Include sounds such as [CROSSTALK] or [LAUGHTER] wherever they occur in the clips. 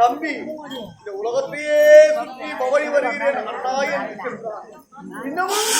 தம்பி இந்த உலகத்தையே சுற்றி பவனி வருகிறேன். அண்ணா என்று சொல்றான். இன்னமும்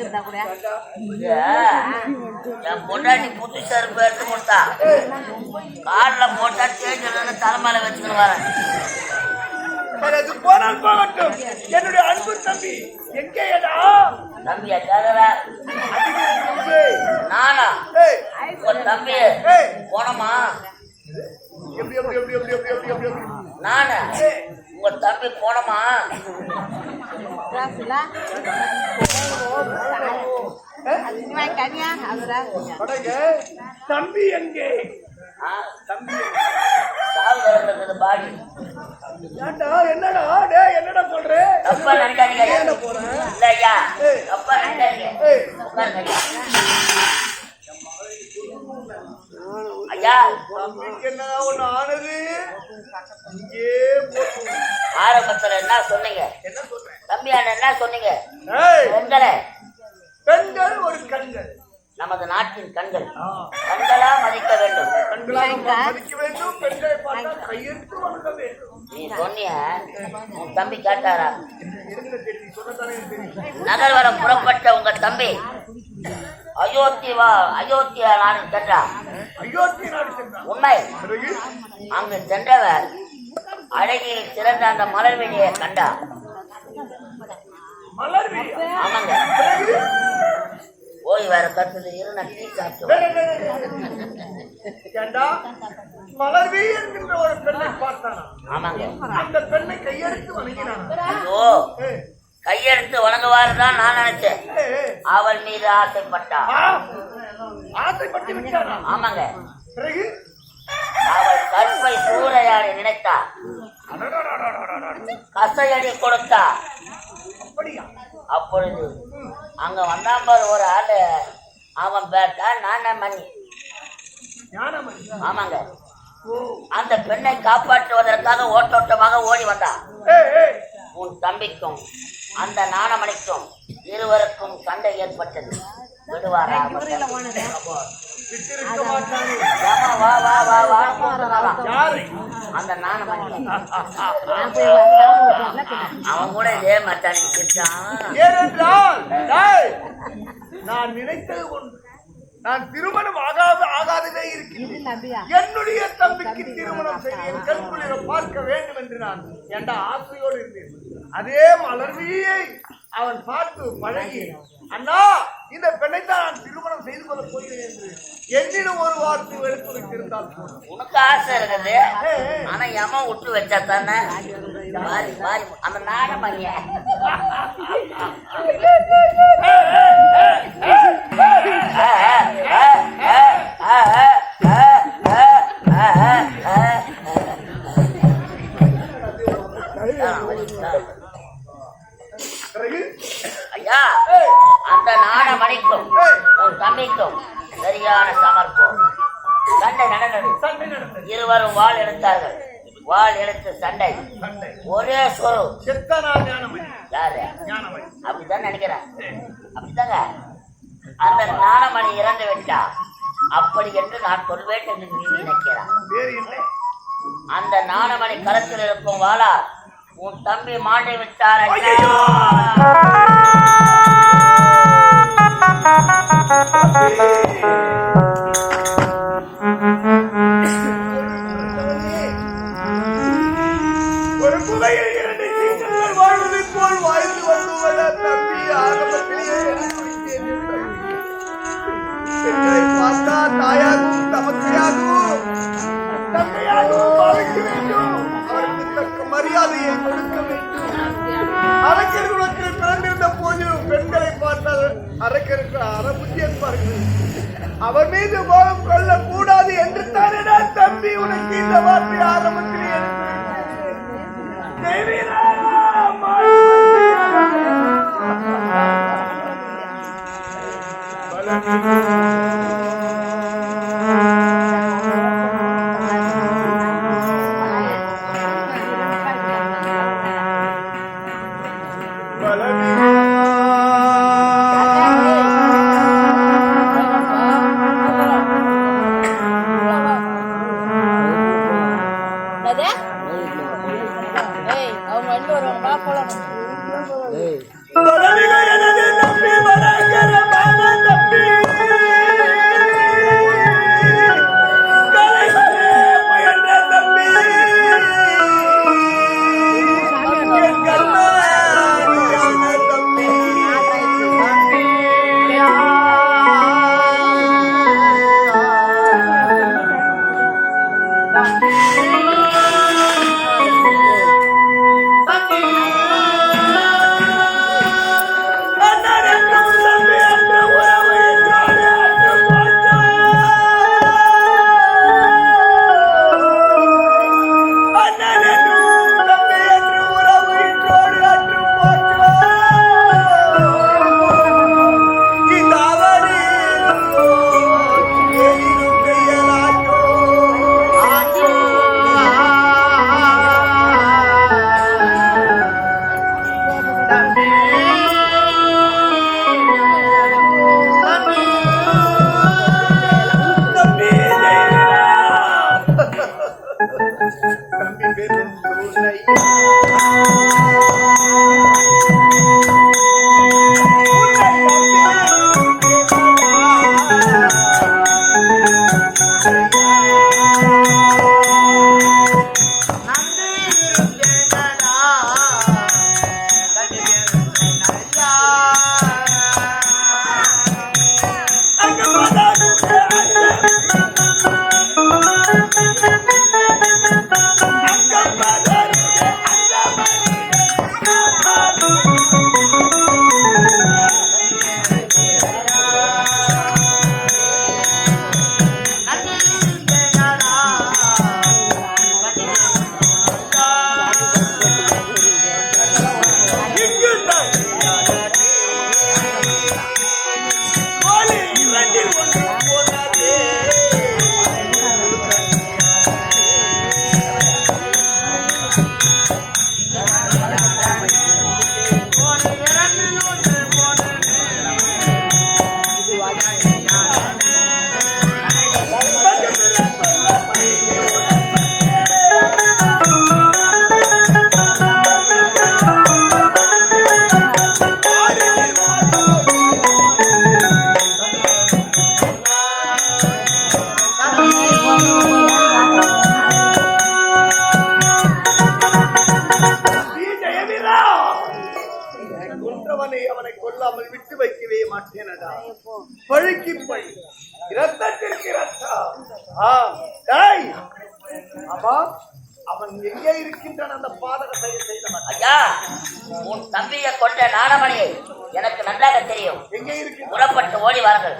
இருந்தா கூட. என் பொண்டாட்டி கொடுத்தா. காலில் போட்டா தேடி தலைமையில வச்சுக்கணும் வரேன் அது நானா? தம்பி போனமா? எப்படி எப்படி எப்படி எப்படி எப்படி எப்படி நானா? உங்க தம்பி போனமா? தம்பி எங்கே? பாடி. என்னடா? டே என்னடா சொல்ற? அப்பா நினைக்காதீங்க. போறேன் இல்லையா? அப்பா நினைக்காதீங்க. ஒண்ணு ஆனது போட்டு. ஆரம்பத்துல என்ன சொன்னீங்க? என்ன சொல்றேன்? தம்பி அண்ணன் என்ன சொன்னீங்க? ஏய்! பெண்களே. பெண்கள் ஒரு கண்கள். நமது நாட்டின் கண்கள். கண்களா மதிக்க வேண்டும். மதிக்க வேண்டும். பெண்களை பார்த்தா கையெழுத்து வணங்க வேண்டும். நீ சொன்னிய உன் தம்பி கேட்டாரா? நகர்வரம் புறப்பட்ட உங்க தம்பி. அயோத்தி வா அயோத்தியா நாடு கேட்டா அயோத்தி நாடு சென்றான் உண்மை. அங்கு சென்றவர் அழகியில் சிறந்த அந்த மலர்வெளியை கண்டா மலர்வி ஆமாங்க. போய் வேற கத்துது இரு நான் டீ மலர்வி என்கின்ற ஒரு பெண்ணை பார்த்தானா? ஆமாங்க. அந்த பெண்ணை கையெடுத்து வணங்கினான்? கையெடுத்து வணங்குவாரு தான் நான் நினைச்சேன். அவள் மீது ஆசைப்பட்டான் ஆமாங்க. அவள் கற்பை சூறையாடி நினைத்தா. கசையடி கொடுத்தா அப்பொழுது அங்க வந்தான் ஒரு ஆளு அவன் பேட்டா நானே மணி ஆமாங்க. அந்த பெண்ணை காப்பாற்றுவதற்காக ஓட்டோட்டமாக ஓடி வந்தான். உன் தம்பிக்கும் அந்த நாணமணிக்கும் இருவருக்கும் சண்டை ஏற்பட்டது. விடுவாரா அந்த நாணமணி. அவன் கூட இதே டேய், நான் நினைத்தது ஒன்று நான் திருமணம் ஆகாத ஆகாதவே இருக்கின்றேன். என்னுடைய தம்பிக்கு திருமணம் என் கண்குளிர பார்க்க வேண்டும் என்று நான் என்ற ஆசையோடு இருந்தேன். அதே மலர்வியை அவன் பார்த்து பழகி அண்ணா இந்த பெண்ணை தான் நான் திருமணம் செய்து கொள்ளப் போகிறேன் என்று என்னிடம் ஒரு வார்த்தை எடுத்து வைத்திருந்தால் உனக்கு ஆசை இருக்குது. ஆனா எமன் விட்டு வச்சா தானே பாரி பாரி அந்த நாணமணிய பிறகு சண்டை. ஒரே சொரு ஞானமணி யாரு? ஞானமணி அப்படிதான் நினைக்கிறேன் அப்படிதாங்க அந்த நாணமணி இறந்து விட்டா அப்படி என்று நான் சொல்வேன் என்று நீ நினைக்கிறான் வேறு இல்லை. அந்த நாணமணி களத்தில் இருக்கும் வாளா உன் தம்பி மாண்டி விட்டார் ஐயா. ஐயையோ! பெண்களை பார்த்தா தாயாகவும் தமக்கையாகவும் தந்தையாகவும் வேண்டும். அவருக்கு தக்க மரியாதையை கொடுக்க வேண்டும். அரக்கர் குலத்தில் பிறந்திருந்த போதிலும் பெண்களை பார்த்தால் அரக்கருக்கு அறபுத்தி என்பார்கள். அவர் மீது கோபம் கொள்ள கூடாது என்று தானே தம்பி உனக்கு இந்த வார்த்தை ஆரம்பத்திலே Thank you. என்னது? ஏய், அவங்க வந்து வருவாங்க வா போலாம். Uh [LAUGHS] -huh. ஐயா உன் தம்பியை கொண்ட நாணமணியை எனக்கு நன்றாக தெரியும். புறப்பட்டு ஓடி வாருங்கள்.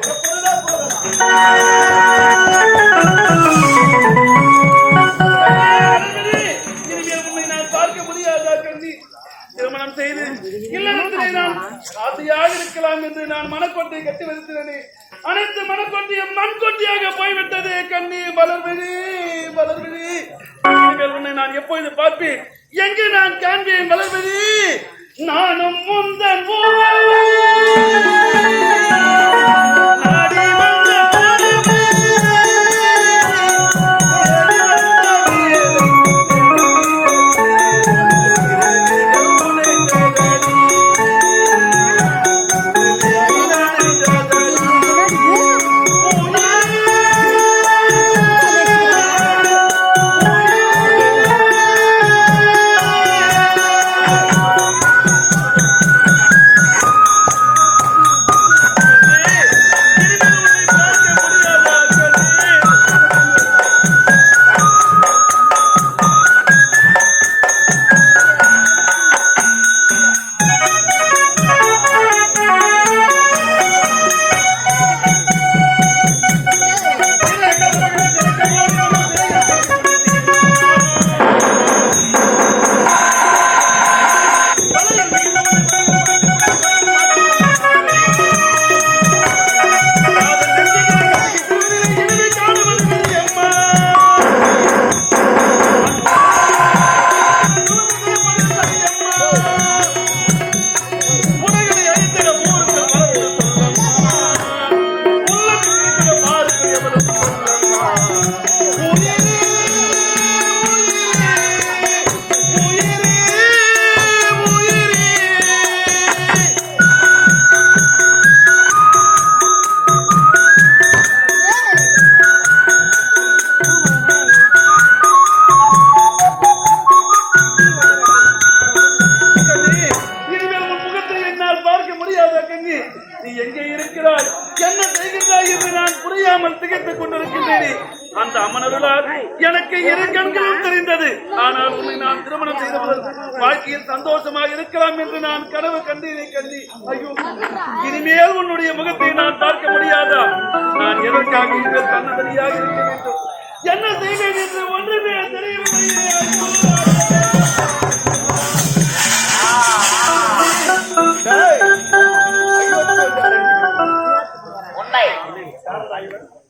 திருமணம் செய்து இல்லறத்திலே நான் ஆசையாக இருக்கலாம் என்று நான் மனக்கொட்டை கட்டி வைத்திருந்தேனே அனைத்து மனக்கொட்டியும் மண்கொட்டியாக போய்விட்டது கண்ணி வளர்விழி வளர்விழி உன்னை நான் எப்பொழுது பார்ப்பேன்? எங்கு நான் காண்பேன் வளர்விழி நானும் முந்தன் உறவு. அம்மனருளால் எனக்கு இரு கண்களும் தெரிந்தது. ஆனால் உன்னை நான் திருமணம் செய்தவர்கள் வாழ்க்கையில் சந்தோஷமாக இருக்கலாம் என்று நான் கனவு கண்டீரை கண்டி. ஐயோ இனிமேல் உன்னுடைய முகத்தை நான் பார்க்க முடியாதா? நான் எதற்காக இங்கே தன்னதனியாக இருக்க வேண்டும்? என்ன செய்வேன் என்று ஒன்றுமே தெரியவில்லை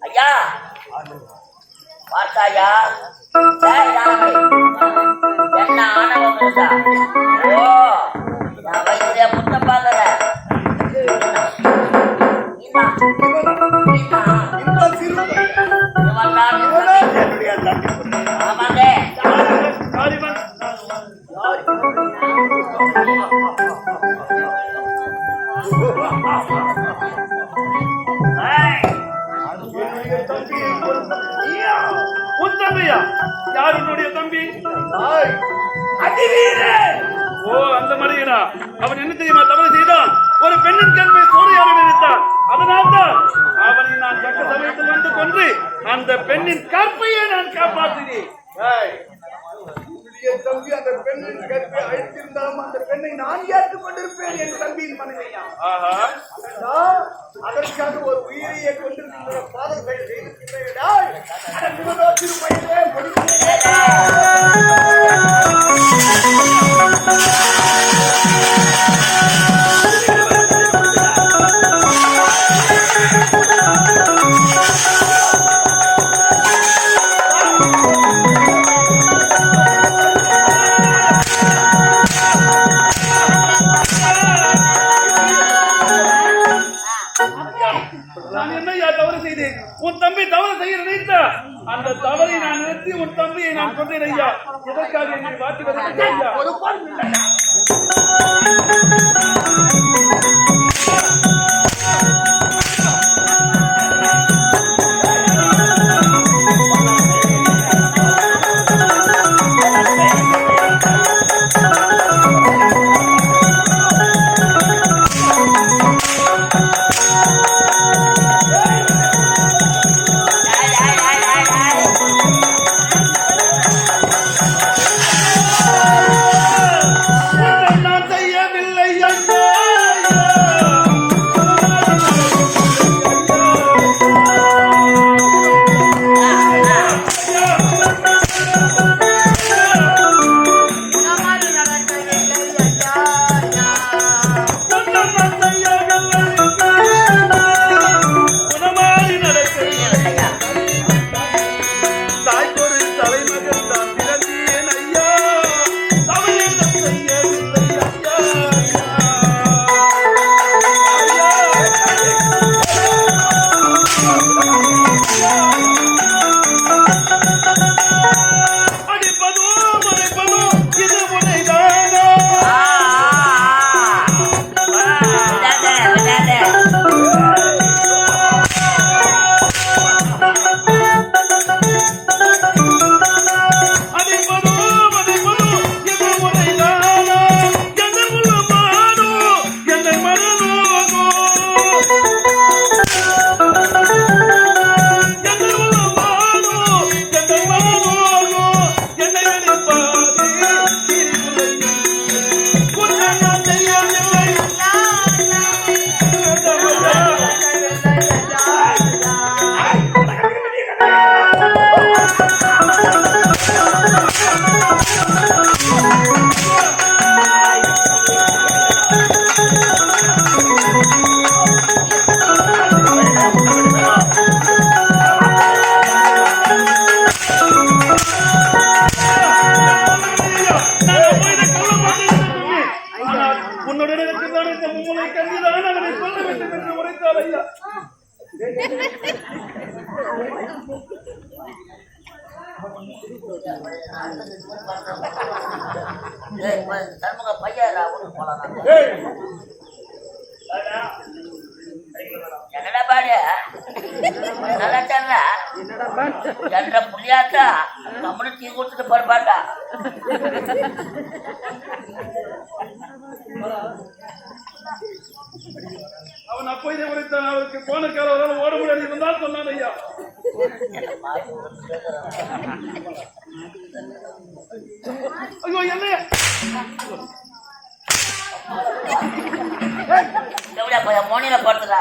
ஐயா. பார்த்தாயா? என்ன ஆணவம் இருந்தா ஓ அந்த பெண்ணின் கற்பையை நான் என்னுடைய தம்பி அந்த பெண்ணின் கற்பை அழித்திருந்தாலும் அந்த பெண்ணை நான் ஏற்றுக் கொண்டிருப்பேன் என் தம்பியின் மனைவியா அதற்காக ஒரு உயிரையே கொண்டிருக்கின்ற பாதம் செய்திருக்கின்றேன் அந்த தவறை நான் நிறுத்தி உன் தம்பியை நான் கொண்டேன் ஐயா. எதற்காக என்னை மாற்றி வருகிறேன் ஐயா? ஒரு பால் இல்லை சண்முக பையன் ஒன்று போலாம் என்னடா பாடு? நல்லா தர்ற என்ற புள்ளியாத்தா நம்மளும் டீ கொடுத்துட்டு போறப்பாட்டா அவன் அப்போதே உரைத்தான் அவருக்கு போனக்கார ஒரு ஓட முடியாது இவன் தான் சொன்னான் ஐயா. ஐயோ என்ன எப்படியா போய் மோனில போட்டுதா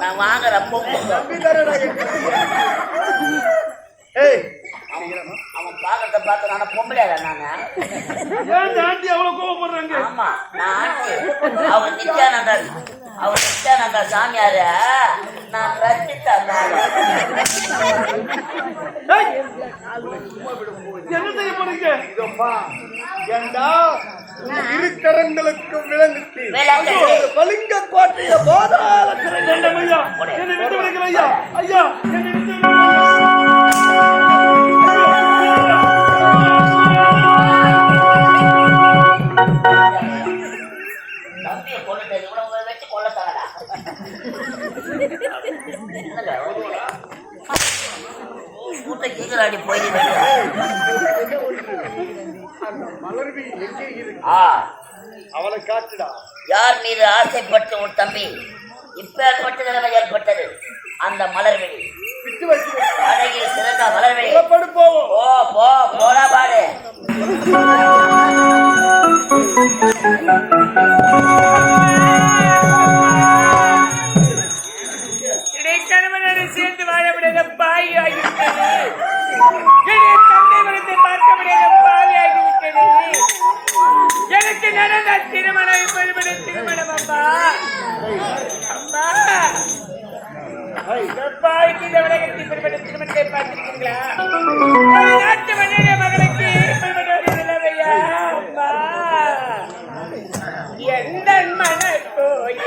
நான் தானடா ஏய். அவன் பாக்கிறத பார்த்து நான் பொம்பளையா நாங்க ஏன் இந்த ஆண்டி அவ்வளவு கோவப்படுறாங்க? ஆமா நான் ஆண்டி. அவர் நித்யானந்தா அவர் நித்யானந்தா சாமியார நான் ஏய், என்ன செய்ய போறீங்க? ஏண்டா? கோட்டைய போதால ஐயா? என்னை விட்டு ஐயா. ஐயா என்னை விட்டு. தம்பியை கூட்ட கீழாடி போயிடுது. அந்த மலர்வி எங்கே இருக்கு ஆ. அவளை காட்டுடா. யார் மீது ஆசைப்பட்டு உன் தம்பி இப்பேற்பட்ட நிலைமை ஏற்பட்டது? அந்த மலர்வெளி அழகில் சிறந்த மலர்வெளி போ. போ போடா பாடு. இடைக்கணவனோடு முடியாத பாய் ஆகிவிட்டது என்னுடைய தந்தை பார்க்க முடியாத பாவி ஆகிவிட்டது எனக்கு நடந்த திருமணம் இப்போது திருமணம் அம்மா அம்மா இந்த இந்த உலகத்தில் இப்படிப்பட்ட திருமணத்தை பார்த்திருக்கீங்களா நாட்டு மன்னர் மகளுக்கு எந்த மன கோயில்